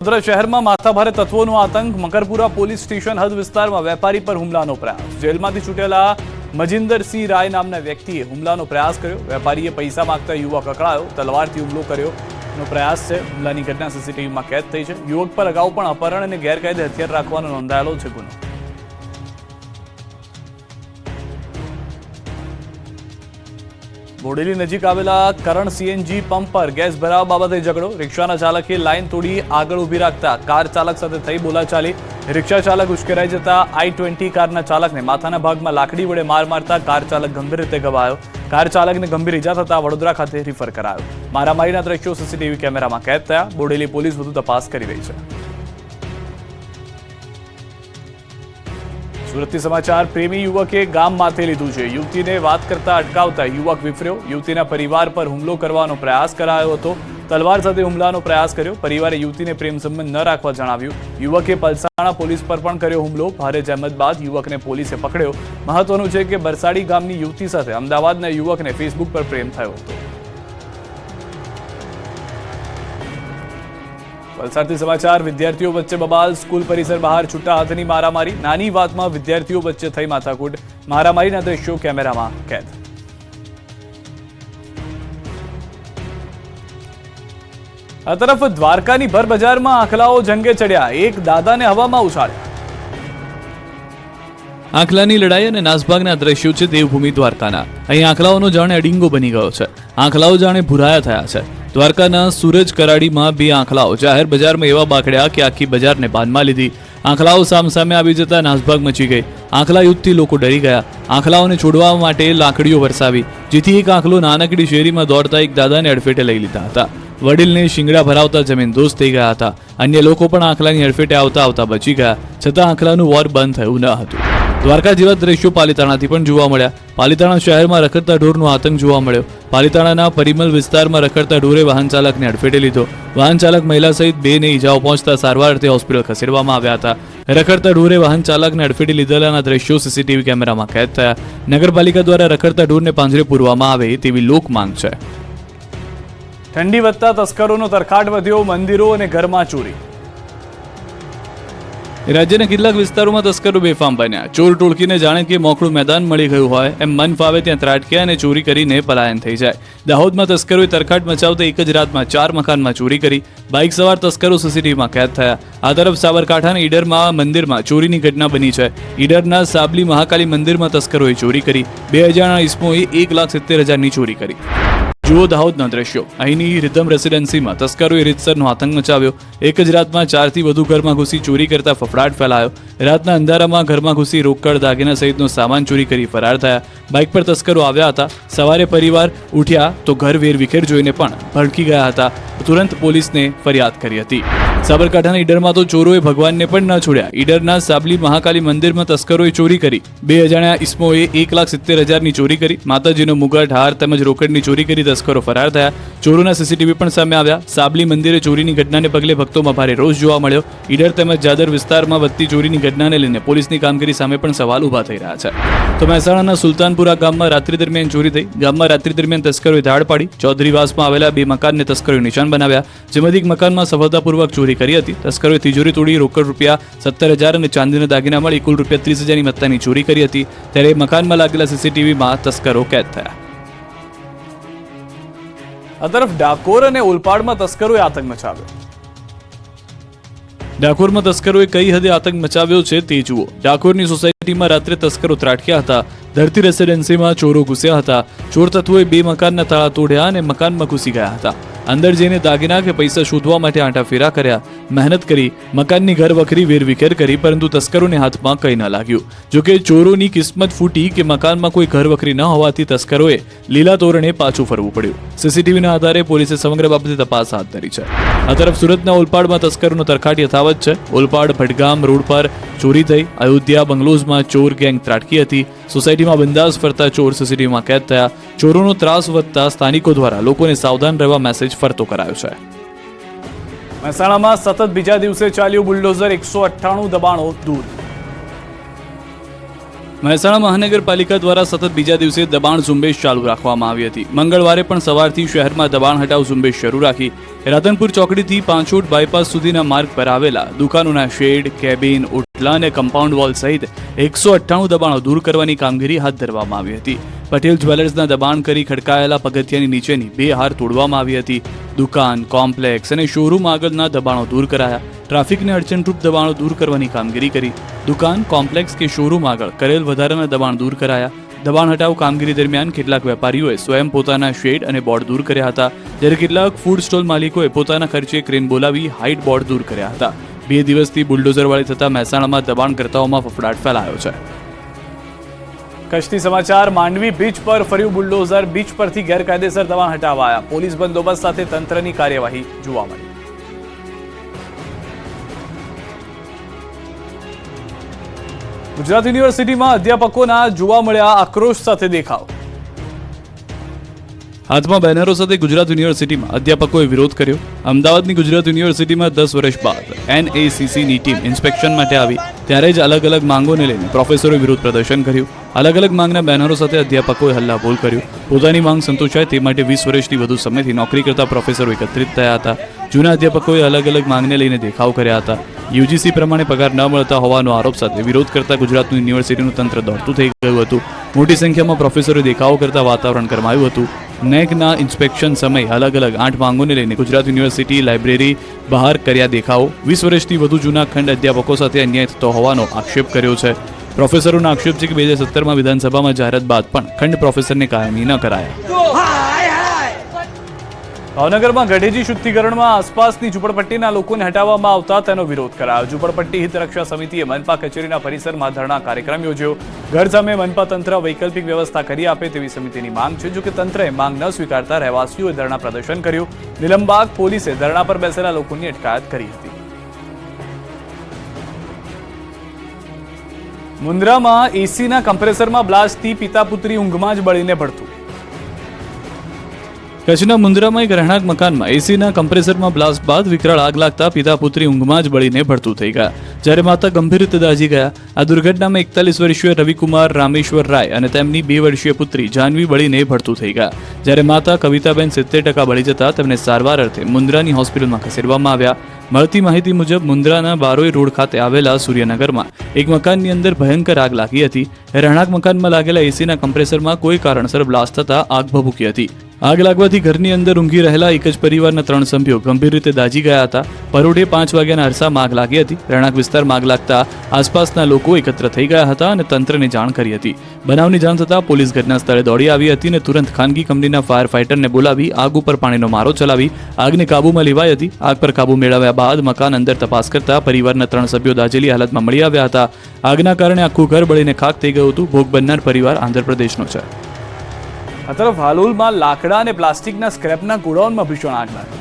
વડોદરા શહેરમાં માથાભારે તત્વોનો આતંક. મકરપુરા પોલીસ સ્ટેશન હદ વિસ્તારમાં વેપારી પર હુમલાનો પ્રયાસ. જેલમાંથી છૂટેલા મજિંદરસિંહ રાય નામના વ્યક્તિએ હુમલાનો પ્રયાસ કર્યો. વેપારીએ પૈસા માંગતા યુવક અકળાયો. તલવારથી હુમલો કર્યો નો પ્રયાસ છે. હુમલાની ઘટના સીસીટીવીમાં કેદ થઈ છે. યુવક પર અગાઉ પણ અપહરણ અને ગેરકાયદે હથિયાર રાખવાનો નોંધાયેલો છે ગુનો. બોડેલી નજીક આવેલા કરણ સીએનજી પંપ પર ગેસ ભરાવા બાબતે ઝઘડો. રિક્ષાના ચાલકે લાઇન તોડી આગળ ઊભી રાખતા કાર ચાલક સાથે થઈ બોલાચાલી. રિક્ષા ચાલક ઉશ્કેરાઈ જતા આઈ ટ્વેન્ટી કારના ચાલકને માથાના ભાગમાં લાકડી વડે માર મારતા કાર ચાલક ગંભીર રીતે ઘવાયો કાર ચાલકને ગંભીર ઇજા થતા વડોદરા ખાતે રિફર કરાયો. મારામારીના દ્રશ્યો સીસીટીવી કેમેરામાં કેદ થયા. બોડેલી પોલીસ વધુ તપાસ કરી રહી છે. સુરતથી સમાચાર, પ્રેમી યુવકે ગામ માથે લીધું છે. યુવતીને વાત કરતા અટકાવતા યુવક વિફર્યો. યુવતીના પરિવાર પર હુમલો કરવાનો પ્રયાસ કરાયો હતો. તલવાર સાથે હુમલાનો પ્રયાસ કર્યો. પરિવારે યુવતીને પ્રેમ સંબંધ ન રાખવા જણાવ્યું. યુવકે પલસાણા પોલીસ પર પણ કર્યો હુમલો. ભારે જહેમત બાદ યુવકને પોલીસે પકડ્યો. મહત્વનું છે કે બરસાડી ગામની યુવતી સાથે અમદાવાદના યુવકને ફેસબુક પર પ્રેમ થયો હતો. વલસાડથી સમાચાર, વિદ્યાર્થીઓ વચ્ચે બબાલ, સ્કૂલ પરિસર બહાર છૂટા હાથની મારામારી. નાની વાતમાં વિદ્યાર્થીઓ વચ્ચે થઈ માથાકૂટ. મારામારીના દ્રશ્યો કેમેરામાં કેદ. આ તરફ દ્વારકાની ભર બજારમાં આખલાઓ જંગે ચડ્યા. એક દાદાને હવામાં ઉછાળ્યા. આંખલાની લડાઈ અને નાસભાગના દ્રશ્યો છે દેવભૂમિ દ્વારકાના. અહીં આંખલાઓનો જાણે અડિંગો બની ગયો છે. આંખલાઓ જાણે ભૂરાયા થયા છે. દ્વારકાના સૂરજ કરાડીમાં બે આંખલાઓ. જાહેર બજારમાં એવા બાકડ્યા કે આખી બજારને બાનમાં લીધી. આંખલાઓ સામસામે આવી જતા નાસભાગ મચી ગઈ. આંખલા યુદ્ધથી લોકો ડરી ગયા. આંખલાઓને છોડવા માટે લાકડીઓ વરસાવી. જેથી એક આંખલો નાનકડી શેરીમાં દોડતા એક દાદાને અડફેટે લઈ લીધા હતા. વડીલને શિંગડા ભરાવતા જમીન દોસ્ત થઈ ગયા હતા. અન્ય લોકો પણ આંખલાની અડફેટે આવતા આવતા બચી ગયા. છતાં આંખલાનું વોર બંધ થયું ન હતું. દ્વારકા જેવા દ્રશ્યો પાલિતાણાથી પણ જોવા મળ્યા. પાલિતાણા શહેરમાં રખડતા ઢોરનો આતંક જોવા મળ્યો. પાલિતાણાના પરિમલ વિસ્તારમાં રખડતા ઢોરે વાહન ચાલકને અડફેટે લીધો. વાહન ચાલક મહિલા સહિત બેને ઈજાઓ પહોંચતા સારવાર અર્થે હોસ્પિટલ ખસેડવામાં આવ્યા હતા. રખડતા ઢોરે વાહન ચાલકને અડફેટે લીધેલાના દ્રશ્યો સીસીટીવી કેમેરામાં કેદ થયા. નગરપાલિકા દ્વારા રખડતા ઢોરને પાંજરે પૂરવામાં આવે તેવી લોક માંગ છે. ઠંડી વધતા તસ્કરોનો તરખાટ વધ્યો, મંદિરો અને ઘરમાં ચોરી. રાજ્યના કેટલાક વિસ્તારોમાં તસ્કરો બેફામ બન્યા. ચોર ટોળકીને જાણે કે મોકળું મેદાન મળી ગયું હોય, એમ મન ફાવે ત્યાં ત્રાટક્યા અને ચોરી કરીને પલાયન થઈ જાય. દાહોદમાં તસ્કરોએ તરખાટ મચાવતા એક જ રાતમાં ચાર મકાનમાં ચોરી કરી. બાઇક સવાર તસ્કરો સીસીટીવીમાં કેદ થયા. આ તરફ સાબરકાંઠાના ઈડરમાં મંદિરમાં ચોરીની ઘટના બની છે. ઈડરના સાબલી મહાકાલી મંદિરમાં તસ્કરોએ ચોરી કરી. બે હજારના ઇસમોએ એક લાખ સિત્તેર હજારની ચોરી કરી. જુઓ દાહોદના દ્રશ્યો. અહીંની રિધમ રેસિડેન્સીમાં તસ્કરોએ રીતસરનો આતંક મચાવ્યો. એક જ રાતમાં ચારથી વધુ ઘરમાં ઘૂસી ચોરી કરતા ફફડાટ ફેલાયો. રાતના અંધારામાં ઘરમાં ઘૂસી રોકડ દાગીના સહિતનો સામાન ચોરી કરી ફરાર થયા. બાઇક પર તસ્કરો આવ્યા હતા. સવારે પરિવાર ઉઠ્યા તો ઘર વેર વિખેર જોઈને પણ ભડકી ગયા હતા. તુરંત પોલીસને ફરિયાદ કરી હતી. સાબરકાંઠાના ઈડરમાં તો ચોરોએ ભગવાનને પણ ન છોડ્યા. ઈડરના સાબલી મહાકાલી મંદિરમાં તસ્કરોએ ચોરી કરી. બે અજાણ્યા ઇસ્મોએ એક લાખ સિત્તેર હજારની ચોરી કરી. માતાજીનો મુગટ, હાર તેમજ રોકડની ચોરી કરી તસ્કરો ફરાર થયા. ચોરોના સીસીટીવી પણ સામે આવ્યા. સાબલી મંદિરે ચોરીની ઘટનાને પગલે ભક્તોમાં ભારે રોષ જોવા મળ્યો. ઈડર તેમજ જાદર વિસ્તારમાં વધતી ચોરીની ઘટનાને લઈને પોલીસની કામગીરી સામે પણ સવાલ ઊભા થઈ રહ્યા છે. તો મહેસાણાના સુલતાનપુરા ગામમાં રાત્રિ દરમિયાન ચોરી થઈ. ગામમાં રાત્રિ દરમિયાન તસ્કરોએ ધાડ પાડી. ચૌધરીવાસમાં આવેલા બે મકાનને તસ્કરોએ નિશાન બનાવ્યા. જેમાંથી એક મકાનમાં સફળતાપૂર્વક ચોરી કરી હતી. તસ્કરોએ તિજોરી તોડી રોકડ રૂપિયા સત્તર હજાર અને ચાંદીના દાગીના મળી કુલ રૂપિયા ત્રીસ હજારની મત્તાની ચોરી કરી હતી. ત્યારે મકાનમાં લાગેલા સીસીટીવીમાં તસ્કરો કેદ થયા. આ તરફ ડાકોર અને ઓલપાડમાં તસ્કરોએ આતંક મચાવ્યો. ડાકોરમાં તસ્કરોએ કઈ હદે આતંક મચાવ્યો છે તે જુઓ. ડાકોરની સોસાયટીમાં રાત્રે તસ્કરો ત્રાટક્યા હતા. ધરતી રેસિડેન્સીમાં ચોરો ઘૂસ્યા હતા. ચોર તત્વોએ બે મકાનના તાળા તોડ્યા અને મકાનમાં ઘૂસી ગયા હતા. અંદર જઈને દાગીના કે પૈસા શોધવા માટે આંટાફેરા કર્યા. મહેનત કરી, મકાનની ઘર વખરી વેરવિખેર કરી, પરંતુ તસ્કરોને હાથમાં કંઈ ન લાગ્યું. જોકે ચોરોની કિસ્મત ફૂટી કે મકાનમાં કોઈ ઘર વખરી ન હોવાથી તસ્કરોએ લીલા તોરણે પાછું ફરવું પડ્યું. સીસીટીવીના આધારે પોલીસે સમગ્ર બાબતે તપાસ હાથ ધરી છે. આ તરફ સુરતના ઓલપાડમાં તસ્કરોનો તરખાટ યથાવત છે. ઓલપાડ ભટગામ રોડ પર ચોરી થઈ. અયોધ્યા બંગલોઝમાં ચોર ગેંગ ત્રાટકી હતી. સોસાયટીમાં બંદાસ ફરતા ચોર સીસીટીવીમાં કેદ થયા. ચોરોનો ત્રાસ વધતા સ્થાનિકો દ્વારા લોકોને સાવધાન રહેવા મેસેજ ફરતો કરાયો છે. મહેસાણામાં સતત બીજા દિવસે ચાલ્યું બુલડોઝર એકસો અઠ્ઠાણું દબાણો દૂર. મહેસાણા મહાનગરપાલિકા દ્વારા સતત બીજા દિવસે દબાણ ઝુંબેશ ચાલુ રાખવામાં આવી હતી. મંગળવારે પણ સવારથી શહેરમાં દબાણ હટાવ ઝુંબેશ શરૂ રાખી રાધનપુર ચોકડીથી પાંચોટ બાયપાસ સુધીના માર્ગ પર આવેલા દુકાનોના શેડ, કેબિન, ઓટલા અને કમ્પાઉન્ડ વોલ સહિત એકસો અઠ્ઠાણું દબાણો દૂર કરવાની કામગીરી હાથ ધરવામાં આવી હતી. પટેલ જ્વેલર્સના દબાણ કરી ખડકાયેલા પગથિયાની નીચેની બે હાર તોડવામાં આવી હતી. દુકાન, કોમ્પ્લેક્સ અને શોરૂમ આગળના દબાણો દૂર કરાયા. ટ્રાફિકને અડચણરૂપ દબાણો દૂર કરવાની કામગીરી કરી. દુકાન, કોમ્પ્લેક્સ કે શોરૂમ આગળ કરેલ વધારાના દબાણ દૂર કરાયા. દબાણ હટાવ કામગીરી દરમિયાન કેટલાક વેપારીઓએ સ્વયં પોતાના શેડ અને બોર્ડ દૂર કર્યા હતા, જ્યારે કેટલાક ફૂડ સ્ટોલ માલિકોએ પોતાના ખર્ચે ક્રેન બોલાવી હાઇટ બોર્ડ દૂર કર્યા હતા. બે દિવસથી બુલડોઝરવાળી થતા મહેસાણામાં દબાણકર્તાઓમાં ફફડાટ ફેલાયો છે. કચ્છથી સમાચાર, માંડવી બીચ પર ફર્યું બુલડોઝર બીચ પરથી ગેરકાયદેસર દબાણ હટાવાયા. પોલીસ બંદોબસ્ત સાથે તંત્રની કાર્યવાહી જોવા મળી. ગુજરાત યુનિવર્સિટીમાં અધ્યાપકોના જોવા મળ્યા આક્રોશ સાથે દેખાવ. હાથમાં બેનરો સાથે ગુજરાત યુનિવર્સિટીમાં અધ્યાપકોએ વિરોધ કર્યો. અમદાવાદની ગુજરાત યુનિવર્સિટીમાં દસ વર્ષ બાદ એનએસીસીની ટીમ ઇન્સ્પેક્શન માટે આવી. ત્યારે જ અલગ અલગ માંગોને લઈને પ્રોફેસરોએ વિરોધ પ્રદર્શન કર્યું. અલગ અલગ માંગના બેનરો સાથે અધ્યાપકોએ હલ્લાબોલ કર્યું. પોતાની માંગ સંતોષાય તે માટે વીસ વર્ષથી વધુ સમયથી નોકરી કરતા પ્રોફેસરો એકત્રિત થયા હતા. જૂના અધ્યાપકોએ અલગ અલગ માંગને લઈને દેખાવ કર્યા હતા. યુજીસી પ્રમાણે પગાર ન મળતા હોવાનો આરોપ સાથે વિરોધ કરતા ગુજરાતનું યુનિવર્સિટીનું તંત્ર દોડતું થઈ ગયું હતું. મોટી સંખ્યામાં પ્રોફેસરો દેખાવો કરતા વાતાવરણ ગરમાયું હતું. નેકના ઇન્સ્પેક્શન સમયે અલગ અલગ આઠ માંગોને લઈને ગુજરાત યુનિવર્સિટી લાઇબ્રેરી બહાર કર્યા દેખાવો. વીસ વર્ષથી વધુ જૂના ખંડ અધ્યાપકો સાથે અન્યાય થતો હોવાનો આક્ષેપ કર્યો છે. પ્રોફેસરોનો આક્ષેપ છે કે બે હજાર સત્તરમાં વિધાનસભામાં જાહેરાત બાદ પણ ખંડ પ્રોફેસરને કાયમી ન કરાયા. ભાવનગરમાં ગઢેજી શુદ્ધિકરણમાં આસપાસની ઝૂંપડપટ્ટીના લોકોને હટાવવામાં આવતા તેનો વિરોધ કરાયો. ઝૂંપડપટ્ટી હિત રક્ષા સમિતિએ મનપા કચેરીના પરિસરમાં ધરણા કાર્યક્રમ યોજ્યો. ઘર સામે મનપા તંત્ર વૈકલ્પિક વ્યવસ્થા કરી આપે તેવી સમિતિની માંગ છે જો કે તંત્રએ માંગ ન સ્વીકારતા રહેવાસીઓએ ધરણા પ્રદર્શન કર્યું. નિલંબાગ પોલીસે ધરણા પર બેસેલા લોકોની અટકાયત કરી હતી. મુન્દ્રામાં એસીના કમ્પ્રેસરમાં બ્લાસ્ટથી પિતા પુત્રી ઊંઘમાં જ બળીને ભળતું કચ્છના મુન્દ્રામાં એક રહેણાંક મકાનમાં એસીના કમ્પ્રેસરમાં બ્લાસ્ટ બાદ વિકરાળ આગ લાગતા પિતા પુત્રી ઊંઘમાં જ બળીને ભડતું થઈ ગયા. જ્યારે માતા ગંભીર રીતે દાઝી ગયા. આ દુર્ઘટનામાં એકતાલીસ વર્ષીય રવિકુમાર રામેશ્વર રાય અને તેમની બે વર્ષીય પુત્રી જાનવી બળીને ભડતું થઈ ગયા. જ્યારે માતા કવિતાબેન સિત્તેર ટકા બળી જતા તેમને સારવાર અર્થે મુન્દ્રાની હોસ્પિટલમાં ખસેડવામાં આવ્યા. મળતી માહિતી મુજબ મુન્દ્રાના બારોઈ રોડ ખાતે આવેલા સૂર્યનગરમાં એક મકાનની અંદર ભયંકર આગ લાગી હતી. રહેણાંક મકાનમાં લાગેલા એસીના કમ્પ્રેસરમાં કોઈ કારણસર બ્લાસ્ટ થતા આગ ભભૂકી હતી. આગ લાગવાથી ઘરની અંદર ઊંઘી રહેલા એક જ પરિવારના ત્રણ સભ્યો ગંભીર રીતે દાજી ગયા હતા. પરોઢે પાંચ વાગ્યાના અરસામાં આગ લાગી હતી. રહેણાંક વિસ્તારમાં આગ લાગતા આસપાસના લોકો એકત્ર થઈ ગયા હતા અને તંત્રને જાણ કરી હતી. બનાવની જાણ થતાં પોલીસ ઘટના સ્થળે દોડી આવી હતી અને તુરંત ખાનગી કંપનીના ફાયર ફાઇટરને બોલાવી આગ ઉપર પાણીનો મારો ચલાવી આગને કાબૂમાં લેવાઈ હતી. આગ પર કાબૂ મેળવ્યા બાદ મકાન અંદર તપાસ કરતા પરિવારના ત્રણ સભ્યો દાઝેલી હાલતમાં મળી આવ્યા હતા. આગના કારણે આખું ઘર બળીને ખાક થઈ ગયું હતું. ભોગ બનનાર પરિવાર આંધ્રપ્રદેશનો છે. આ તરફ હાલોલમાં લાકડા અને પ્લાસ્ટિકના સ્ક્રેપના ગોડાઉનમાં ભીષણ આગ લાગી.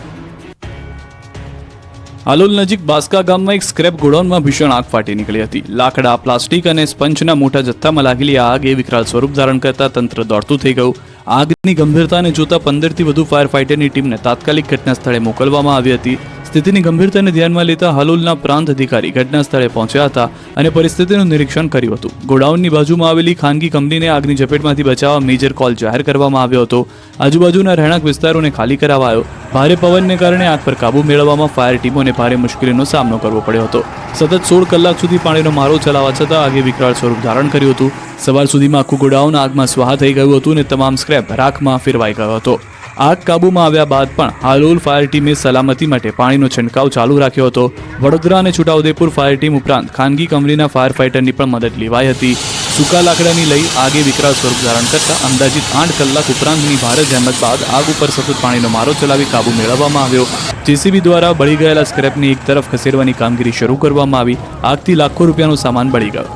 હાલોલ નજીક બાસ્કા ગામમાં એક સ્ક્રેપ ગોડાઉનમાં ભીષણ આગ ફાટી નીકળી હતી. લાકડા, પ્લાસ્ટિક અને સ્પંચના મોટા જથ્થામાં લાગેલી આગ એ વિકરાળ સ્વરૂપ ધારણ કરતા તંત્ર દોડતું થઈ ગયું. આગની ગંભીરતાને જોતા પંદરથી વધુ ફાયર ફાઇટરની ટીમને તાત્કાલિક ઘટના સ્થળે મોકલવામાં આવી હતી. સ્થિતિની ગંભીરતાને ધ્યાનમાં લેતા હાલોલના પ્રાંત અધિકારી ઘટના સ્થળે પહોંચ્યા હતા અને પરિસ્થિતિનું નિરીક્ષણ કર્યું હતું. ગોડાઉનની બાજુમાં આવેલી ખાનગી કંપનીને આગની ઝપેટમાંથી બચાવવા મેજર કોલ જાહેર કરવામાં આવ્યો હતો. આજુબાજુના રહેણાંક વિસ્તારોને ખાલી કરાવાયો. ભારે પવનને કારણે આગ પર કાબુ મેળવવામાં ફાયર ટીમોને ભારે મુશ્કેલીનો સામનો કરવો પડ્યો હતો. સતત સોળ કલાક સુધી પાણીનો મારો ચલાવવા છતાં આગે વિકરાળ સ્વરૂપ ધારણ કર્યું હતું. સવાર સુધીમાં આખું ગોડાઉન આગમાં સ્વાહા થઈ ગયું હતું અને તમામ સ્ક્રેપ રાખમાં ફેરવાઈ ગયો હતો. આગ કાબૂમાં આવ્યા બાદ પણ હાલોલ ફાયર ટીમે સલામતી માટે પાણીનો છંટકાવ ચાલુ રાખ્યો હતો. વડોદરા અને છોટાઉદેપુર ફાયર ટીમ ઉપરાંત ખાનગી કંપનીના ફાયર ફાઇટરની પણ મદદ લેવાઈ હતી. સૂકા લાકડાની લઈ આગે વિકરાળ સ્વરૂપ ધારણ કરતા અંદાજિત આઠ કલાક ઉપરાંતની ભારે જહેમત બાદ આગ ઉપર સતત પાણીનો મારો ચલાવી કાબૂ મેળવવામાં આવ્યો. જેસીબી દ્વારા બળી ગયેલા સ્ક્રેપને એક તરફ ખસેડવાની કામગીરી શરૂ કરવામાં આવી. આગથી લાખો રૂપિયાનો સામાન બળી ગયો.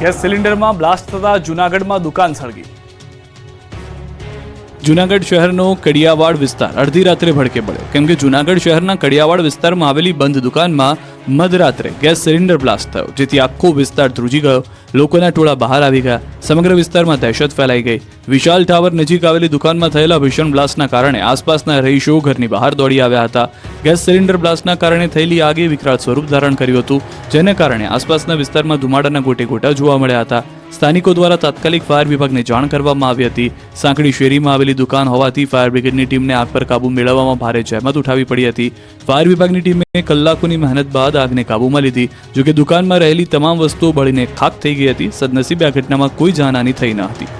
ગેસ સિલિન્ડરમાં બ્લાસ્ટ થતા જૂનાગઢમાં દુકાન સળગી. જૂનાગઢ શહેરનો કડિયાવાડ વિસ્તાર અડધી રાત્રે ભડકે પડ્યો. કેમ કે જુનાગઢ શહેરના કડિયાવાડ વિસ્તારમાં આવેલી બંધ દુકાનમાં મધરાત્રે ગેસ સિલિન્ડર બ્લાસ્ટ થયો, જેથી આખો વિસ્તાર ધ્રુજી ગયો. લોકોના ટોળા બહાર આવી ગયા. સમગ્ર વિસ્તારમાં દહેશત ફેલાઈ ગઈ. વિશાલ ટાવર નજીક આવેલી દુકાનમાં થયેલા ભીષણ બ્લાસ્ટના કારણે આસપાસના રહીશો ઘરની બહાર દોડી આવ્યા હતા. ગેસ સિલિન્ડર બ્લાસ્ટના કારણે થયેલી આગે વિકરાળ સ્વરૂપ ધારણ કર્યું હતું, જેને કારણે આસપાસના વિસ્તારમાં ધુમાડાના ગોટે ગોટા જોવા મળ્યા હતા. સ્થાનિકો દ્વારા તાત્કાલિક ફાયર વિભાગને જાણ કરવામાં આવી હતી. સાંકડી શેરીમાં આવેલી દુકાન હોવાથી ફાયર બ્રિગેડની ટીમને આગ પર કાબુ મેળવવામાં ભારે જહેમત ઉઠાવી પડી હતી. ફાયર વિભાગની ટીમે કલાકોની મહેનત બાદ આગને કાબૂમાં લીધી. જોકે દુકાનમાં રહેલી તમામ વસ્તુઓ બળીને ખાક થઈ ગઈ હતી. સદનસીબે આ ઘટનામાં કોઈ જાનહાની થઈ ન હતી.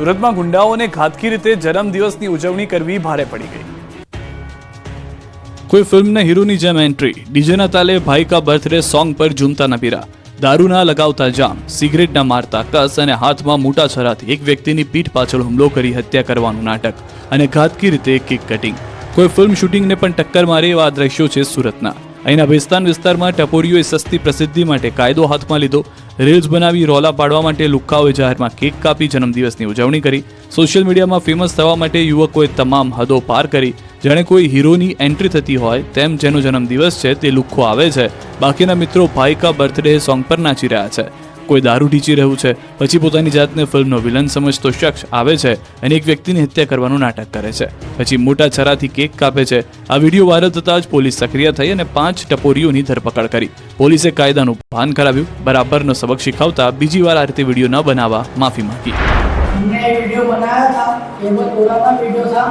સુરતમાં ગુંડાઓને ઘાતકી રીતે જન્મદિવસની ઉજવણી કરવી ભારે પડી ગઈ. કોઈ ફિલ્મના હીરોની જેમ એન્ટ્રી. ડીજેના તાલે ભાઈ કા બર્થડે સોંગ પર ઝૂમતા નબીરા. દારૂના લગાવતા જામ, સિગરેટના મારતા કસ અને હાથમાં મોટા છરાથી એક વ્યક્તિની પીઠ પાછળ હુમલો કરી હત્યા કરવાનું નાટક અને ઘાતકી રીતે કિક કટિંગ. કોઈ ફિલ્મ શૂટિંગને પણ ટક્કર મારે એવા દ્રશ્યો છે સુરતના. અહીંના ભેસ્તાન વિસ્તારમાં ટપોરીઓએ સસ્તી પ્રસિદ્ધિ માટે કાયદો હાથમાં લીધો. રીલ્સ બનાવી રોલા પાડવા માટે લુખ્ખાઓએ જાહેરમાં કેક કાપી જન્મદિવસની ઉજવણી કરી. સોશિયલ મીડિયામાં ફેમસ થવા માટે યુવકોએ તમામ હદો પાર કરી. જાણે કોઈ હીરોની એન્ટ્રી થતી હોય તેમ જેનો જન્મદિવસ છે તે લુખ્ખો આવે છે. બાકીના મિત્રો ભાઈ કા બર્થડે સોંગ પર નાચી રહ્યા છે. કોઈ દારૂ ઢીચી રહ્યું છે પછી પોતાની જાતને ફિલ્મનો વિલન સમજતો શખ્સ આવે છે અને એક વ્યક્તિની હત્યા કરવાનું નાટક કરે છે પછી મોટા છરાથી કેક કાપે છે આ વિડીયો વાયરલ થતાં જ પોલીસ સક્રિય થઈ અને પાંચ ટપોરીઓની ધરપકડ કરી પોલીસે કાયદાનું ભાન કરાવ્યું બરાબરનો સબક શીખવતા બીજી વાર આ રીતે વિડીયો ન બનાવવા માફી માંગી हमने ये वीडियो बनाया था ये बहुत पुराना वीडियो था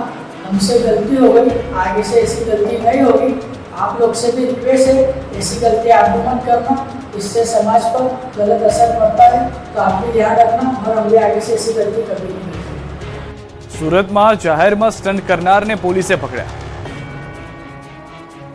हमसे गलती हो गई आगे से ऐसी गलती नहीं होगी आप लोग से भी रिक्वेस्ट है ऐसी गलती आप भी मत करना इससे समाज पर गलत असर पड़ता है तो आप भी ध्यान रखना और हम भी आगे से ऐसी गलती कभी नहीं करेंगे સુરતમાં જાહેરમાં સ્ટન્ટ કરનારને પોલીસે પકડ્યા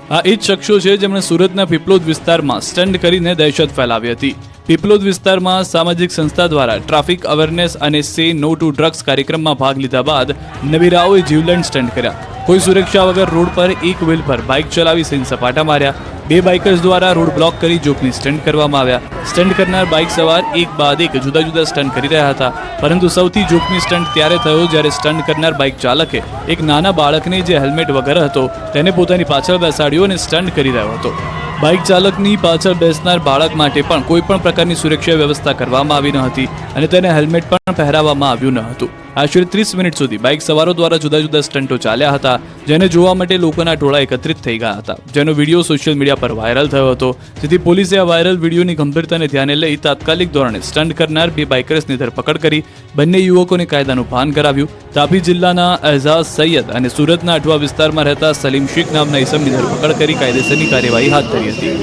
આ એ જ શખ્સો છે જેમણે સુરતના પીપલોદ વિસ્તારમાં સ્ટન્ટ કરીને દહેશત ફેલાવી હતી પીપલોદ વિસ્તારમાં સામાજિક સંસ્થા દ્વારા ટ્રાફિક અવેરનેસ અને સે નો ટુ ડ્રગ્સ કાર્યક્રમમાં ભાગ લીધા બાદ નબીરાઓએ જીવલેણ સ્ટન્ટ કર્યા. કોઈ સુરક્ષા વગર રોડ પર એક વ્હીલ પર બાઇક ચલાવી સીન સપાટા માર્યા. બે બાઇકર્સ દ્વારા રોડ બ્લોક કરી જોખમી સ્ટન્ટ કરવામાં આવ્યા. સ્ટન્ટ કરનાર બાઇક સવાર એક બાદ એક જુદા જુદા સ્ટન્ટ કરી રહ્યા હતા. પરંતુ સૌથી જોખમી સ્ટન્ટ ત્યારે થયો જ્યારે સ્ટન્ટ કરનાર બાઇક ચાલકે એક નાના બાળકને જે હેલ્મેટ વગર હતો તેને પોતાની પાછળ બેસાડ્યો અને સ્ટન્ટ કરી રહ્યો હતો. બાઇક ચાલકની પાછળ બેસનાર બાળક માટે પણ કોઈ પણ પ્રકારની સુરક્ષા વ્યવસ્થા કરવામાં આવી ન હતી અને તેને હેલ્મેટ પણ પહેરાવવામાં આવ્યું ન હતું. આશરે ત્રીસ મિનિટ સુધી. બાઇક સવારો દ્વારા જુદા જુદા સ્ટન્ટો ચાલ્યા હતા, જેને જોવા માટે લોકોના ટોળા એકત્રિત થઈ ગયા હતા. જેનો વીડિયો સોશિયલ મીડિયા પર વાયરલ થયો હતો. જેથી પોલીસે આ વાયરલ વિડીયોની ગંભીરતાને ધ્યાને લઈ તાત્કાલિક ધોરણે સ્ટન્ટ કરનાર બે બાઇકર્સની ધરપકડ કરી, બંને યુવકોને કાયદાનું ભાન કરાવ્યું. તાપી જિલ્લાના એઝાઝ સૈયદ અને સુરતના અઠવા વિસ્તારમાં રહેતા સલીમ શીખ નામના ઇસમની ધરપકડ કરી કાયદેસરની કાર્યવાહી હાથ ધરી હતી.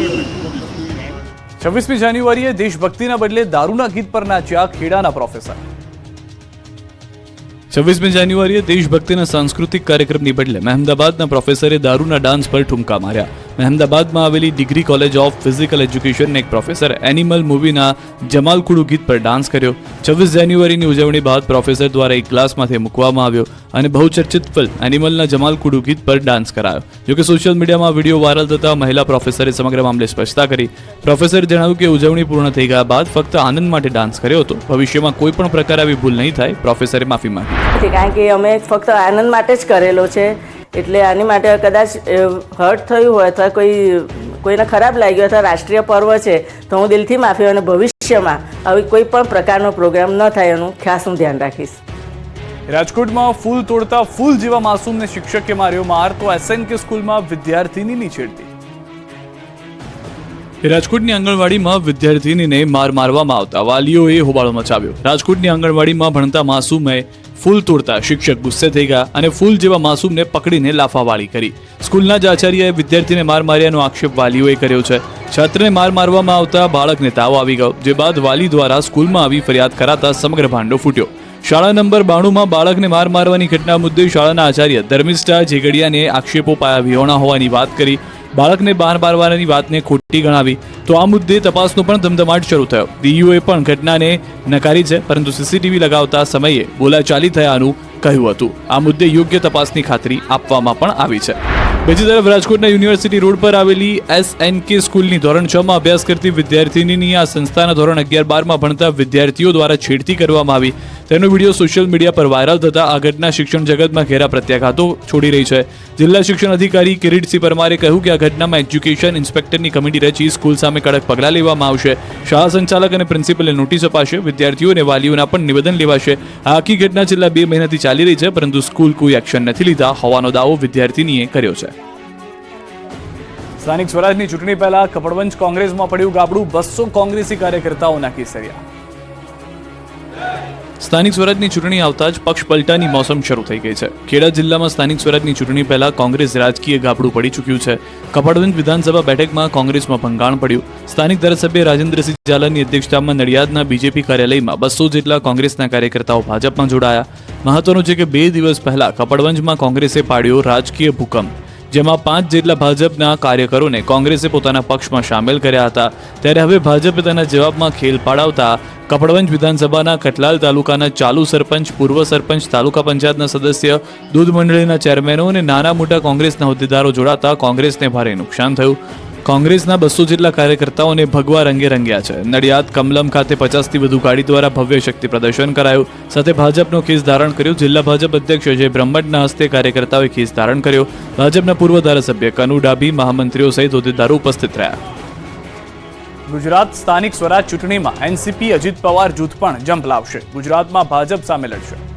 છવ્વીસમી જાન્યુઆરીએ દેશભક્તિના બદલે દારૂના ગીત પર નાચ્યા ખેડાના પ્રોફેસર છવ્વીસમી જાન્યુઆરીએ દેશભક્તિના સાંસ્કૃતિક કાર્યક્રમની બદલે મહેમદાબાદના પ્રોફેસરે દારૂના ડાન્સ પર ઠુમકા માર્યા. મહેમદાબાદમાં આવેલી ડિગ્રી કોલેજ ઓફ ફિઝિકલ એજ્યુકેશનના એક પ્રોફેસર એનિમલ મૂવીના જમાલકુડુ ગીત પર ડાન્સ કર્યો. છવ્વીસ જાન્યુઆરીની ઉજવણી બાદ પ્રોફેસર દ્વારા એક ક્લાસમાંથી મૂકવામાં આવ્યો અને બહુચર્ચિત ફિલ્મ એનિમલના જમાલકુડુ ગીત પર ડાન્સ કરાયો. જોકે સોશિયલ મીડિયામાં વીડિયો વાયરલ થતા મહિલા પ્રોફેસરે સમગ્ર મામલે સ્પષ્ટતા કરી. પ્રોફેસરે જણાવ્યું કે ઉજવણી પૂર્ણ થઈ ગયા બાદ ફક્ત આનંદ માટે ડાન્સ કર્યો હતો. ભવિષ્યમાં કોઈ પણ પ્રકાર આવી ભૂલ નહીં થાય. પ્રોફેસરે માફી માંગી. કારણ કે અમે ફક્ત આનંદ માટે જ કરેલો છે. એટલે આની માટે કદાચ હર્ટ થયું હોય અથવા કોઈ, કોઈને ખરાબ લાગ્યું અથવા રાષ્ટ્રીય પર્વ છે, તો હું દિલથી માફી અને ભવિષ્યમાં આવી કોઈ પણ પ્રકારનો પ્રોગ્રામ ન થાય એનું ખાસ હું ધ્યાન રાખીશ. રાજકોટમાં ફૂલ તોડતા ફૂલ જેવા માસૂમને શિક્ષકે માર્યો માર, તો એસએનકે સ્કૂલમાં વિદ્યાર્થીની છેડતી રાજકોટની આંગણવાડીમાં વિદ્યાર્થીનીને માર મારવામાં આવતા વાલીઓએ હોબાળો મચાવ્યો. રાજકોટની આંગણવાડીમાં ભણતા માસૂમે ફૂલ તોડતા શિક્ષક ગુસ્સે થઈ ગયા અને ફૂલ જેવા માસૂમને પકડીને લાફાવાળી કરી. સ્કૂલના જ આચાર્યએ વિદ્યાર્થીને માર માર્યાનો આક્ષેપ વાલીઓએ કર્યો છે. છાત્રને માર મારવામાં આવતા બાળકને તાવ આવી ગયો, જે બાદ વાલી દ્વારા સ્કૂલમાં આવી ફરિયાદ કરાતા સમગ્ર ભાંડો ફૂટ્યો. શાળા નંબર બાણુંમાં બાળકને માર મારવાની ઘટના મુદ્દે શાળાના આચાર્ય ધર્મિષ્ઠા ઝેગડિયાને આક્ષેપો પાયા વિહોણા હોવાની વાત કરી બાળકને બહાર મારવાની વાતને ખોટી ગણાવી. તો આ મુદ્દે તપાસનો પણ ધમધમાટ શરૂ થયો. ડીયુએ પણ ઘટનાને નકારી છે, પરંતુ સીસીટીવી લગાવતા સમયે બોલાચાલી થયાનું કહ્યું હતું. આ મુદ્દે યોગ્ય તપાસની ખાતરી આપવામાં પણ આવી છે. બીજી તરફ, રાજકોટના યુનિવર્સિટી રોડ પર આવેલી એસ એન કે સ્કૂલની ધોરણ છ માં અભ્યાસ કરતી વિદ્યાર્થીનીની આ સંસ્થાના ધોરણ અગિયાર બારમાં ભણતા વિદ્યાર્થીઓ દ્વારા છેડતી કરવામાં આવી. તેનો વીડિયો સોશિયલ મીડિયા પર વાયરલ થતા આ ઘટના શિક્ષણ જગતમાં ઘેરા પ્રત્યાઘાતો છોડી રહી છે. જિલ્લા શિક્ષણ અધિકારી કિરીટસિંહ પરમારે કહ્યું કે આ ઘટનામાં એજ્યુકેશન ઇન્સ્પેક્ટરની કમિટી રચી સ્કૂલ સામે કડક પગલાં લેવામાં આવશે. શાળા સંચાલક અને પ્રિન્સિપલને નોટિસ અપાશે. વિદ્યાર્થીઓ અને વાલીઓના પણ નિવેદન લેવાશે. આ આખી ઘટના છેલ્લા બે મહિનાથી ચાલી રહી છે, પરંતુ સ્કૂલ કોઈ એક્શન નથી લીધા. હોવાનો દાવો વિદ્યાર્થીનીએ કર્યો છે. સ્થાનિક સ્વરાજની ચૂંટણી પહેલા કપડવંજ કોંગ્રેસમાં પડ્યું ગાબડું. બસો કોંગ્રેસી કાર્યકર્તાઓના કેસરિયા. સ્થાનિક સ્વરાજની ચૂંટણી આવતા જ પક્ષ પલટાની મોસમ શરૂ થઈ ગઈ છે. ખેડા જિલ્લામાં સ્થાનિક સ્વરાજની ચૂંટણી પહેલા કોંગ્રેસ રાજકીય ગાબડું પડી ચૂક્યું છે. કપડવંજ વિધાનસભા બેઠકમાં કોંગ્રેસમાં ભંગાણ પડ્યું. સ્થાનિક ધારાસભ્ય રાજેન્દ્રસિંહ ઝાલાની અધ્યક્ષતામાં નડિયાદના બીજેપી કાર્યાલયમાં બસો જેટલા કોંગ્રેસના કાર્યકર્તાઓ ભાજપમાં જોડાયા. મહત્વનું છે કે બે દિવસ પહેલા કપડવંજમાં કોંગ્રેસે પાડ્યો રાજકીય ભૂકંપ. જેમાં પાંચ જેટલા ભાજપના કાર્યકરોને કોંગ્રેસે પોતાના પક્ષમાં સામેલ કર્યા હતા. ત્યારે હવે ભાજપે તેના જવાબમાં ખેલ પાડાવતા કપડવંજ વિધાનસભાના કટલાલ તાલુકાના ચાલુ સરપંચ, પૂર્વ સરપંચ, તાલુકા પંચાયતના સદસ્ય, દૂધ મંડળીના ચેરમેનો અને નાના મોટા કોંગ્રેસના હોદ્દેદારો જોડાતા કોંગ્રેસને ભારે નુકસાન થયું. કોંગ્રેસના બસો જેટલા કાર્યકર્તાઓને ભગવા રંગે રંગ્યા છે. નડિયાદ કમલમ ખાતે પચાસથી વધુ ગાડી દ્વારા ભવ્ય શક્તિ પ્રદર્શન કરાયું. સાથે ભાજપનો કેસ ધારણ કર્યો. જિલ્લા ભાજપ અધ્યક્ષ અજય બ્રહ્મટના હસ્તે કાર્યકર્તાઓએ કેસ ધારણ કર્યો. ભાજપના પૂર્વ ધારાસભ્ય કનુ ડાભી, મહામંત્રીઓ સહિત હોદ્દેદારો ઉપસ્થિત રહ્યા. ગુજરાત સ્થાનિક સ્વરાજ ચૂંટણીમાં એનસીપી અજીત પવાર જૂથ પણ જંપ લાવશે. ગુજરાતમાં ભાજપ સામે લડશે.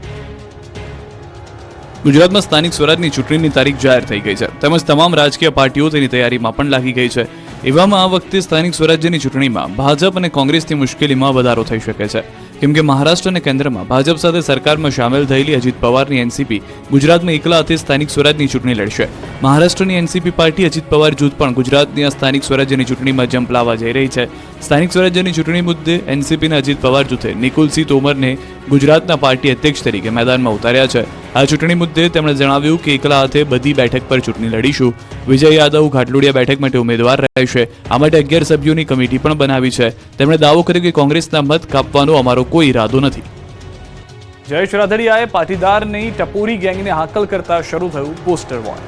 ગુજરાતમાં સ્થાનિક સ્વરાજની ચૂંટણીની તારીખ જાહેર થઈ ગઈ છે. તેમજ તમામ રાજકીય પાર્ટીઓ તેની તૈયારીમાં પણ લાગી ગઈ છે. એવામાં આ વખતે સ્થાનિક સ્વરાજ્યની ચૂંટણીમાં ભાજપ અને કોંગ્રેસની મુશ્કેલીમાં વધારો થઈ શકે છે. કેમ કે મહારાષ્ટ્ર અને કેન્દ્રમાં ભાજપ સાથે સરકારમાં સામેલ થયેલી અજીત પવારની એનસીપી ગુજરાતમાં એકલા હાથે સ્થાનિક સ્વરાજની ચૂંટણી લડશે. મહારાષ્ટ્રની એનસીપી પાર્ટી અજીત પવાર જૂથ પણ ગુજરાતની આ સ્થાનિક સ્વરાજ્યની ચૂંટણીમાં જંપ લાવવા જઈ રહી છે. સ્થાનિક સ્વરાજ્યની ચૂંટણી મુદ્દે એનસીપીના અજીત પવાર જૂથે નિકુલસિંહ તોમરને ગુજરાતના પાર્ટી અધ્યક્ષ તરીકે મેદાનમાં ઉતાર્યા છે. આ ચૂંટણી મુદ્દે તેમણે જણાવ્યું કે એકલા હાથે બધી બેઠક પર ચૂંટણી લડીશું. વિજય યાદવ ઘાટલોડિયા બેઠક માટે ઉમેદવાર રહેશે. આ માટે અગિયાર સભ્યોની કમિટી પણ બનાવી છે. તેમણે દાવો કર્યો કે કોંગ્રેસના મત કાપવાનો અમારો કોઈ ઈરાદો નથી. જયેશ રાધડિયાએ પાટીદારની ટપોરી ગેંગને હાકલ કરતા શરૂ થયું પોસ્ટર વોર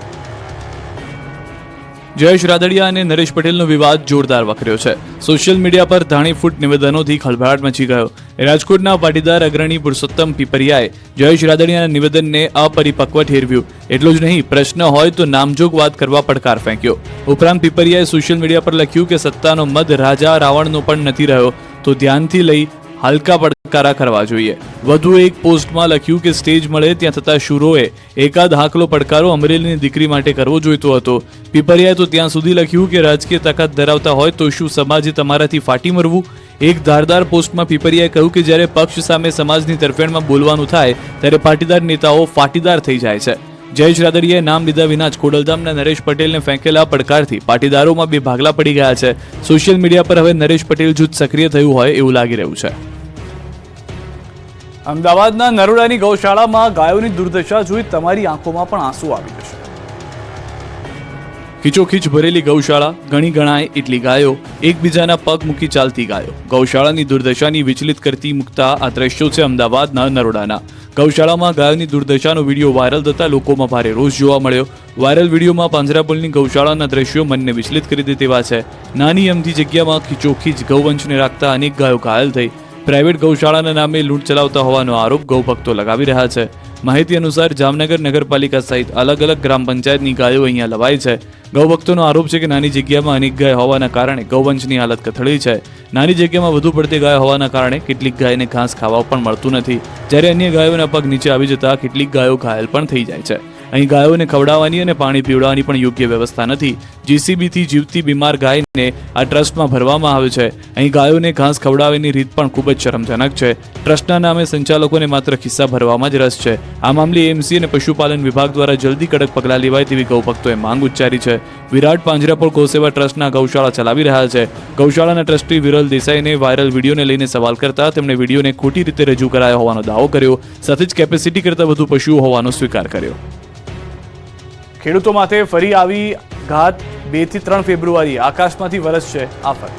જયેશ રાદડિયા અને નરેશ પટેલનો વિવાદ જોરદાર વકર્યો છે. સોશિયલ મીડિયા પર ધાણીફૂટ નિવેદનોથી ખળભળાટ મચી ગયો. રાજકોટના પાટીદાર અગ્રણી પુરુષોત્તમ પીપરિયાએ જયેશ રાદડિયાના નિવેદનને અપરિપક્વ ઠેરવ્યું. એટલું જ નહીં, પ્રશ્ન હોય તો નામજોગ વાત કરવા પડકાર ફેંક્યો. ઉપરાંત પીપરિયાએ સોશિયલ મીડિયા પર લખ્યું કે સત્તાનો મદ રાજા રાવણનો પણ નથી રહ્યો. તો ધ્યાનથી લઈ હલકા પડકારા કરવા જોઈએ. વધુ એક પોસ્ટમાં લખ્યું કે સ્ટેજ મળે ત્યાં થતા શુરોએ એકાદ હાકલો પડકારો અમરેલીની દીકરી માટે કરવો જોઈતો હતો. પીપરિયાએ તો ત્યાં સુધી લખ્યું કે રાજકીય તાકાત ધરાવતા હોય તો શું સમાજે તમારાથી ફાટી મરવું? એક ધારદાર પોસ્ટમાં પીપરિયાએ કહ્યું કે જ્યારે પક્ષ સામે સમાજની તરફેણમાં બોલવાનું થાય, ત્યારે પાટીદાર નેતાઓ ફાટીદાર થઈ જાય છે. જયેશ રાદડિયાએ નામ લીધા વિના જ ખોડલધામના નરેશ પટેલને ફેંકેલા પડકારથી પાટીદારોમાં બે ભાગલા પડી ગયા છે. સોશિયલ મીડિયા પર હવે નરેશ પટેલ જૂથ સક્રિય થયું હોય એવું લાગી રહ્યું છે. અમદાવાદના નરોડાની ગૌશાળામાં ગાયોની દુર્દશા જોઈ તમારી આંખોમાં પણ આંસુ આવી જશે. ખીચોખીચ ભરેલી ગૌશાળા, ઘણી ગણાય એટલી ગાયો, એકબીજાના પગ મૂકી ચાલતી ગાયો. ગૌશાળાની દુર્દશાની વિચલિત કરતી મુકતા આ દ્રશ્યો છે અમદાવાદના નરોડાના. ગૌશાળામાં ગાયોની દુર્દશાનો વીડિયો વાયરલ થતા લોકોમાં ભારે રોષ જોવા મળ્યો. વાયરલ વિડીયોમાં પાંજરાપોલની ગૌશાળાના દ્રશ્યો મનને વિચલિત કરી દે તેવા છે. નાની અમથી જગ્યામાં ખીચોખીચ ગૌવંશને રાખતા અનેક ગાયો ઘાયલ થઈ પ્રાઇવેટ ગૌશાળાના નામે લૂંટ ચલાવતા હોવાનો આરોપ ગૌભક્તો લગાવી રહ્યા છે. માહિતી અનુસાર જામનગર નગરપાલિકા સહિત અલગ અલગ ગ્રામ પંચાયતની ગાયો અહીંયા લવાય છે. ગૌભક્તોનો આરોપ છે કે નાની જગ્યામાં અનેક ગાય હોવાના કારણે ગૌવંશની હાલત કથળી છે. નાની જગ્યામાં વધુ પડતી ગાય હોવાના કારણે કેટલીક ગાયને ઘાસ ખાવા પણ મળતું નથી. જ્યારે અન્ય ગાયોના પગ નીચે આવી જતા કેટલીક ગાયો ઘાયલ પણ થઈ જાય છે. અહીં ગાયોને ખવડાવવાની અને પાણી પીવડાવવાની પણ યોગ્ય વ્યવસ્થા નથી. જીસીબીથી જીવતી બીમાર ગાયને આ ટ્રસ્ટમાં ભરવામાં આવે છે. અહીં ગાયોને ઘાસ ખવડાવવાની રીત પણ ખૂબ જ શરમજનક છે. ટ્રસ્ટના નામે સંચાલકોને માત્ર ખિસ્સા ભરવામાં જ રસ છે. આ મામલે એમસી અને પશુપાલન વિભાગ દ્વારા જલ્દી કડક પગલાં લેવાય તેવી ગૌભક્તોએ માંગ ઉચ્ચારી છે. વિરાટ પાંજરાપોળ ગૌસેવા ટ્રસ્ટના ગૌશાળા ચલાવી રહ્યા છે. ગૌશાળાના ટ્રસ્ટી વિરલ દેસાઈને વાયરલ વિડીયોને લઈને સવાલ કરતા તેમણે વિડીયોને ખોટી રીતે રજૂ કરાયો હોવાનો દાવો કર્યો. સાથે જ કેપેસિટી કરતાં વધુ પશુઓ હોવાનો સ્વીકાર કર્યો. ખેડૂતો માટે ફરી આવી ઘાત બેથી ત્રણ ફેબ્રુઆરી આકાશમાંથી વરસશે આફત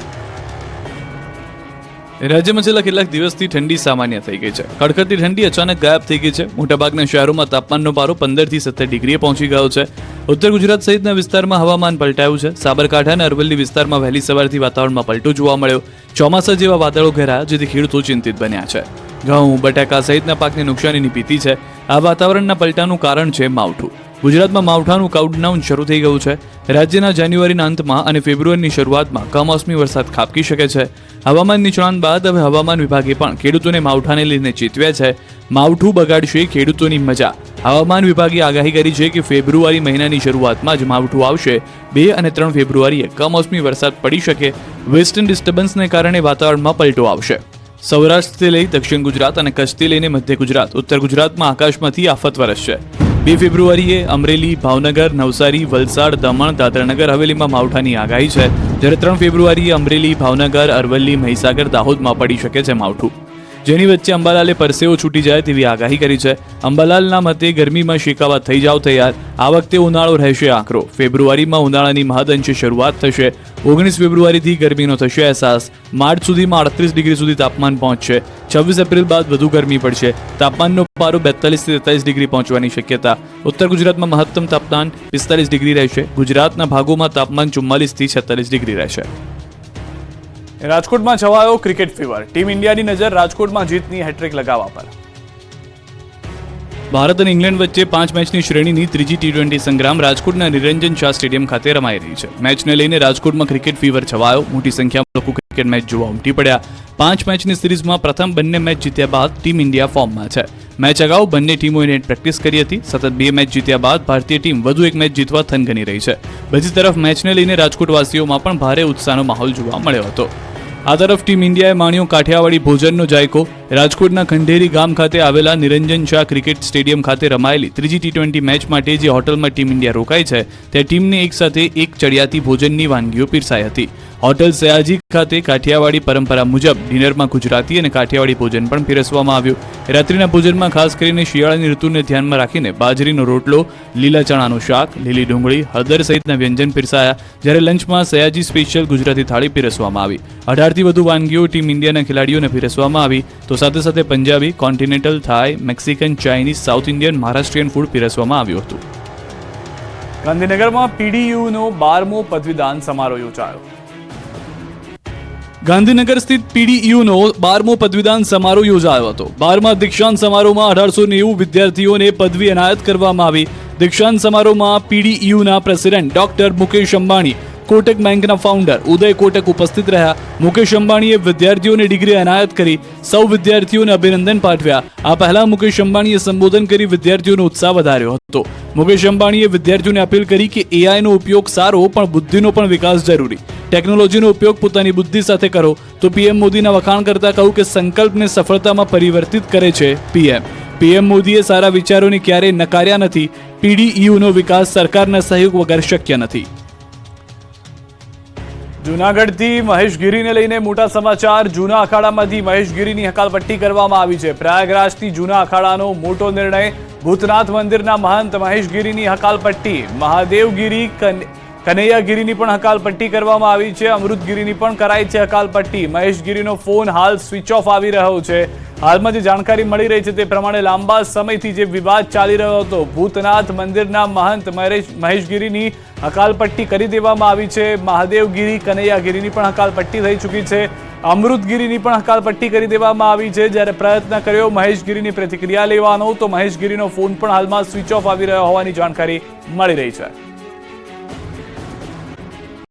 રાજ્યમાં છેલ્લા કેટલાક દિવસથી ઠંડી સામાન્ય થઈ ગઈ છે. કડકડતી ઠંડી અચાનક ગાયબ થઈ ગઈ છે. મોટાભાગના શહેરોમાં તાપમાનનો પારો પંદરથી સત્તર ડિગ્રીએ પહોંચી ગયો છે. ઉત્તર ગુજરાત સહિતના વિસ્તારમાં હવામાન પલટાયું છે. સાબરકાંઠા અને અરવલ્લી વિસ્તારમાં વહેલી સવારથી વાતાવરણમાં પલટો જોવા મળ્યો. ચોમાસા જેવા વાદળો ઘેરાયા, જેથી ખેડૂતો ચિંતિત બન્યા છે. ઘઉં, બટાકા સહિતના પાકને નુકસાનીની ભીતિ છે. આ વાતાવરણના પલટાનું કારણ છે માવઠું. ગુજરાતમાં માવઠાનું કાઉન્ટડાઉન શરૂ થઈ ગયું છે. રાજ્યના જાન્યુઆરીના અંતમાં અને ફેબ્રુઆરીની શરૂઆતમાં કમોસમી વરસાદ ખાબકી શકે છે. હવામાન નિષ્ણાંત બાદ હવે હવામાન વિભાગે પણ ખેડૂતોને માવઠાને લઈને ચેતવ્યા છે. માવઠું બગાડશે ખેડૂતોની મજા. હવામાન વિભાગે આગાહી કરી છે કે ફેબ્રુઆરી મહિનાની શરૂઆતમાં જ માવઠું આવશે. બે અને ત્રણ ફેબ્રુઆરીએ કમોસમી વરસાદ પડી શકે. વેસ્ટર્ન ડિસ્ટર્બન્સને કારણે વાતાવરણમાં પલટો આવશે. સૌરાષ્ટ્રથી લઈ દક્ષિણ ગુજરાત અને કચ્છથી લઈને મધ્ય ગુજરાત, ઉત્તર ગુજરાતમાં આકાશમાંથી આફત વરસશે. બે ફેબ્રુઆરીએ અમરેલી, ભાવનગર, નવસારી, વલસાડ, દમણ, દાદરાનગર હવેલીમાં માવઠાની આગાહી છે. જ્યારે ત્રણ ફેબ્રુઆરીએ અમરેલી, ભાવનગર, અરવલ્લી, મહીસાગર, દાહોદમાં પડી શકે છે માવઠું. જેની વચ્ચે અંબાલાલે પરસેવો છૂટી જાય તેવી આગાહી કરી છે. અંબાલાલના મતે ગરમીમાં શેકાવા થઈ જાવ તૈયાર. આ વખતે ઉનાળો રહેશે આકરો. ફેબ્રુઆરીમાં ઉનાળાની મહદઅંશે શરૂઆત થશે. ઓગણીસ ફેબ્રુઆરીથી ગરમીનો થશે અહેસાસ. માર્ચ સુધીમાં અડત્રીસ ડિગ્રી સુધી તાપમાન પહોંચશે. છવ્વીસ એપ્રિલ બાદ વધુ ગરમી પડશે. તાપમાનનો પારો બેતાલીસથી તેતાલીસ ડિગ્રી પહોંચવાની શક્યતા. ઉત્તર ગુજરાતમાં મહત્તમ તાપમાન પિસ્તાલીસ ડિગ્રી રહેશે. ગુજરાતના ભાગોમાં તાપમાન ચુમ્માલીસથી છેતાલીસ ડિગ્રી રહેશે. રાજકોટમાં છવાયો ક્રિકેટ ફીવર. ટીમ ઇન્ડિયાની નજર રાજકોટમાં જીતની હેટ્રિક લગાવવા પર. ભારત અને ઇંગ્લેન્ડ વચ્ચે પાંચ મેચની શ્રેણીની ત્રીજી ટી ટ્વેન્ટી સંગ્રામ રાજકોટના નિરંજન શાહ સ્ટેડિયમ ખાતે રમાઈ રહી છે. મેચને લઈને રાજકોટમાં ક્રિકેટ ફીવર છવાયો. મોટી સંખ્યામાં લોકો ક્રિકેટ મેચ જોવા ઉમટી પડ્યા. પાંચ મેચની સિરીઝમાં પ્રથમ બંને મેચ જીત્યા બાદ ટીમ ઇન્ડિયા ફોર્મમાં છે. મેચ અગાઉ બંને ટીમોએ નેટ પ્રેક્ટિસ કરી હતી. સતત બે મેચ જીત્યા બાદ ભારતીય ટીમ વધુ એક મેચ જીતવા થનગની રહી છે. બીજી તરફ મેચને લઈને રાજકોટવાસીઓમાં પણ ભારે ઉત્સાહનો માહોલ જોવા મળ્યો હતો. આ તરફ ટીમ ઇન્ડિયાએ માણ્યો કાઠિયાવાડી ભોજનનો જાયકો રાજકોટના ખંડેરી ગામ ખાતે આવેલા નિરંજન શાહ ક્રિકેટ સ્ટેડિયમ ખાતે રમાયેલી ત્રીજી ટી ટ્વેન્ટી મેચ માટે જે હોટલમાં ટીમ ઇન્ડિયા રોકાઈ છે, તે ટીમને એક સાથે એક ચડિયાતી ભોજનની વાનગીઓ પીરસાઈ હતી. હોટલ સયાજી ખાતે કાઠિયાવાડી પરંપરા મુજબ ડિનરમાં ગુજરાતી અને કાઠિયાવાડી ભોજન પણ પીરસવામાં આવ્યું. રાત્રિના ભોજનમાં ખાસ કરીને શિયાળાની ઋતુને ધ્યાનમાં રાખીને બાજરીનો રોટલો, લીલા ચણાનું શાક, લીલી ડુંગળી, હળદર સહિતના વ્યંજન પીરસાયા, જ્યારે લંચમાં સયાજી સ્પેશિયલ ગુજરાતી થાળી પીરસવામાં આવી. અઢારથી વધુ વાનગીઓ ટીમ ઇન્ડિયાના ખેલાડીઓને પીરસવામાં આવી, તો સાથે સાથે Punjabi continental Thai Mexican Chinese South Indian Maharashtrian food પીરસવામાં આવ્યું હતું. ગાંધીનગરમાં પીડીયુનો બારમો પદવીદાન સમારોહ યોજાયો. ગાંધીનગર સ્થિત પીડીયુનો બારમો પદવીદાન સમારોહ યોજાયો હતો. બારમા દીક્ષાંત સમારોહમાં અઢારસો નેવું વિદ્યાર્થીઓને પદવી એનાયત કરવામાં આવી. દીક્ષાંત સમારોહમાં પીડીયુના પ્રેસિડેન્ટ ડોક્ટર મુકેશ અંબાણી કોટક બેંકના ફાઉન્ડર ઉદય કોટક ઉપસ્થિત રહ્યા. મુકેશ અંબાણીએ વિદ્યાર્થીઓને ડિગ્રી એનાયત કરી, સૌ વિદ્યાર્થીઓને અભિનંદન પાઠવ્યા. આ પહેલા મુકેશ અંબાણીએ સંબોધન કરી વિદ્યાર્થીઓનો ઉત્સાહ વધાર્યો હતો. મુકેશ અંબાણીએ વિદ્યાર્થીઓને અપીલ કરી કે એઆઈનો ઉપયોગ સારો પણ બુદ્ધિનો પણ વિકાસ જરૂરી. ટેકનોલોજીનો ઉપયોગ પોતાની બુદ્ધિ સાથે કરો. તો પીએમ મોદીના વખાણ કરતા કહ્યું કે સંકલ્પને સફળતામાં પરિવર્તિત કરે છે પીએમ પીએમ મોદીએ સારા વિચારોને ક્યારેય નકાર્યા નથી. પીડીયુનો વિકાસ સરકારના સહયોગ વગર શક્ય નથી. જૂનાગઢથી મહેશગીરીને લઈને મોટા સમાચાર. જૂના અખાડામાંથી મહેશગીરીની હકાલપટ્ટી કરવામાં આવી છે. પ્રયાગરાજથી જૂના અખાડાનો મોટો નિર્ણય ભૂતનાથ મંદિરના મહંત મહેશગીરીની હકાલપટ્ટી. મહાદેવગીરી, કન- કનૈયાગીરીની પણ હકાલપટ્ટી કરવામાં આવી છે. અમૃતગીરીની પણ કરાઈ છે હકાલપટ્ટી. મહેશગીરીનો ફોન હાલ સ્વિચ ઓફ આવી રહ્યો છે. હાલમાં જે જાણકારી મળી રહી છે તે પ્રમાણે લાંબા સમયથી જે વિવાદ ચાલી રહ્યો હતો, ભૂતનાથ મંદિરના મહંત મહેશ, મહેશગીરીની હકાલપટ્ટી કરી દેવામાં આવી છે. મહાદેવગીરી, કનૈયાગીરીની પણ હકાલપટ્ટી થઈ ચૂકી છે. અમૃતગીરીની પણ હકાલપટ્ટી કરી દેવામાં આવી છે. જ્યારે પ્રયત્ન કર્યો મહેશગીરીની પ્રતિક્રિયા લેવાનો, તો મહેશગીરીનો ફોન પણ હાલમાં સ્વિચ ઓફ આવી રહ્યો હોવાની જાણકારી મળી રહી છે.